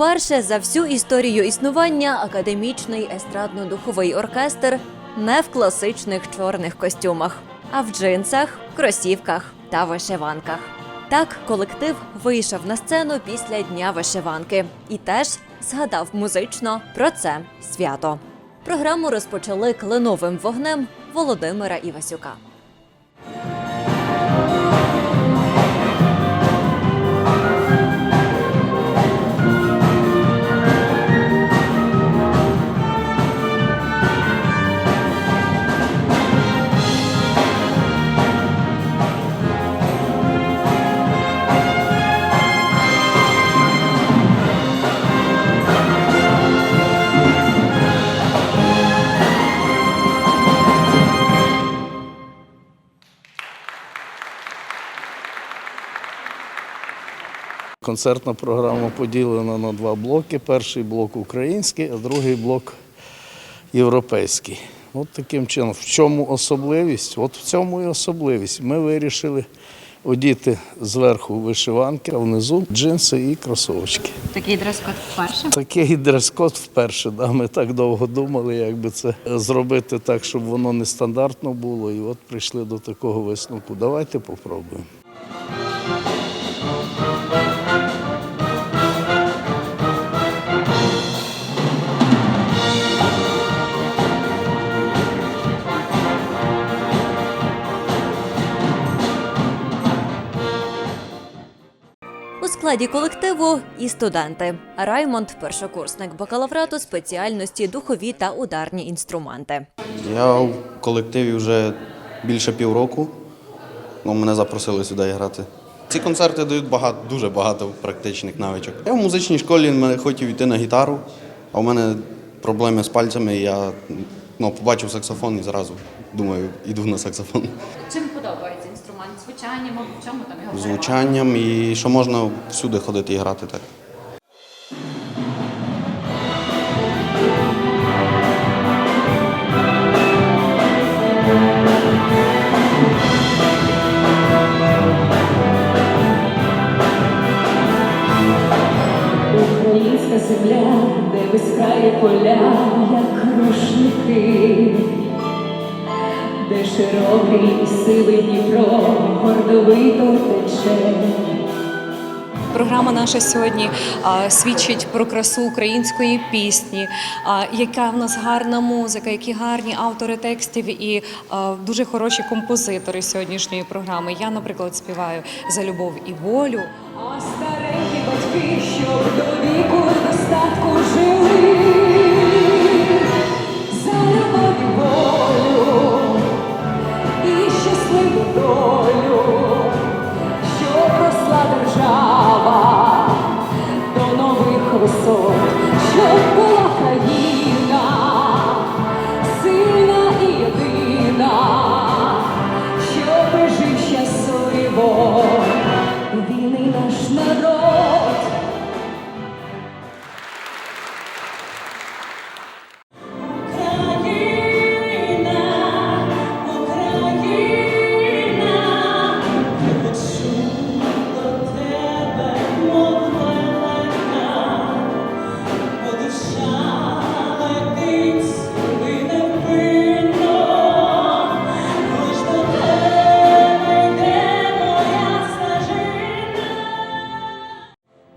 Уперше за всю історію існування академічний естрадно-духовий оркестр не в класичних чорних костюмах, а в джинсах, кросівках та вишиванках. Так колектив вийшов на сцену після дня вишиванки і теж згадав музично про це свято. Програму розпочали кленовим вогнем Володимира Івасюка. Концертна програма поділена на два блоки. Перший блок український, а другий блок європейський. От таким чином. В чому особливість? От в цьому і особливість. Ми вирішили одіти зверху вишиванки, а внизу джинси і кросовочки. Такий дрес-код вперше. Такий дрес-код вперше. Да? Ми так довго думали, як би це зробити так, щоб воно нестандартно було. І от прийшли до такого висновку. Давайте попробуємо. Складі колективу і студенти. Раймонд першокурсник бакалаврату спеціальності духові та ударні інструменти. Я в колективі вже більше півроку. Ну, мене запросили сюди грати. Ці концерти дають багато, дуже багато практичних навичок. Я в музичній школі мене хотів йти на гітару, а у мене проблеми з пальцями. Я ну, побачив саксофон і зразу думаю, йду на саксофон. Чим подобається? Звучанням, або в чому там його перевага? Звучанням і що можна всюди ходити і грати так. Українська земля, де безкраї поля, як рушники, де широкий і сивий Дніпро гордовито тече. Програма наша сьогодні а, свідчить про красу української пісні, а, яка в нас гарна музика, які гарні автори текстів і а, дуже хороші композитори сьогоднішньої програми. Я, наприклад, співаю за любов і волю. А старенькі батьки, щоб до віку достатку жили,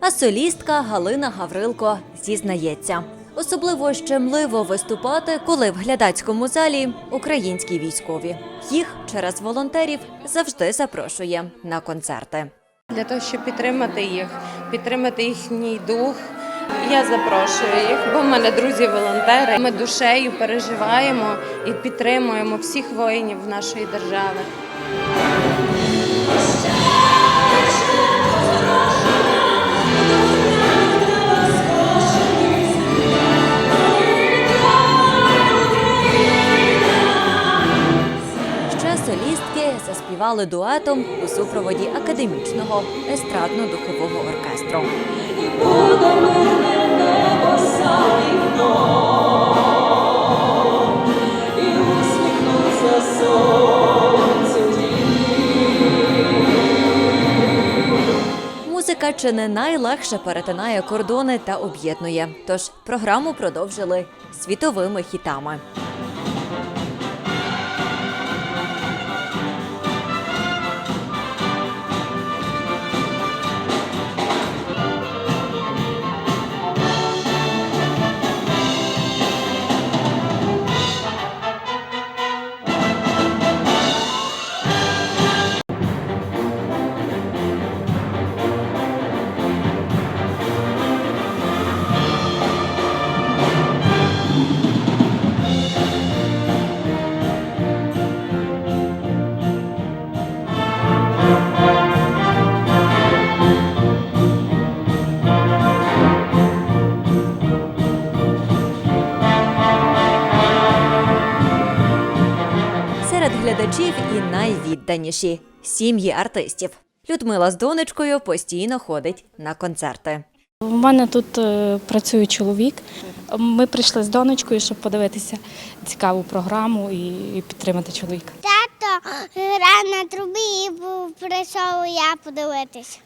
А солістка Галина Гаврилко зізнається. Особливо щемливо виступати, коли в глядацькому залі українські військові. Їх через волонтерів завжди запрошує на концерти. для того, щоб підтримати їх, підтримати їхній дух. Я запрошую їх, бо в мене друзі волонтери. Ми душею переживаємо і підтримуємо всіх воїнів нашої держави. Заспівали дуетом у супроводі академічного естрадно-духового оркестру. Музика чи не найлегше перетинає кордони та об'єднує. Тож програму продовжили світовими хітами. Глядачів і найвідданіші сім'ї артистів. Людмила з донечкою постійно ходить на концерти. У мене тут е, працює чоловік. Ми прийшли з донечкою, щоб подивитися цікаву програму і, підтримати чоловіка. Тато грав на трубі і прийшов я подивитись.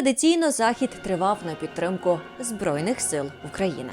Традиційно захід тривав на підтримку збройних сил України.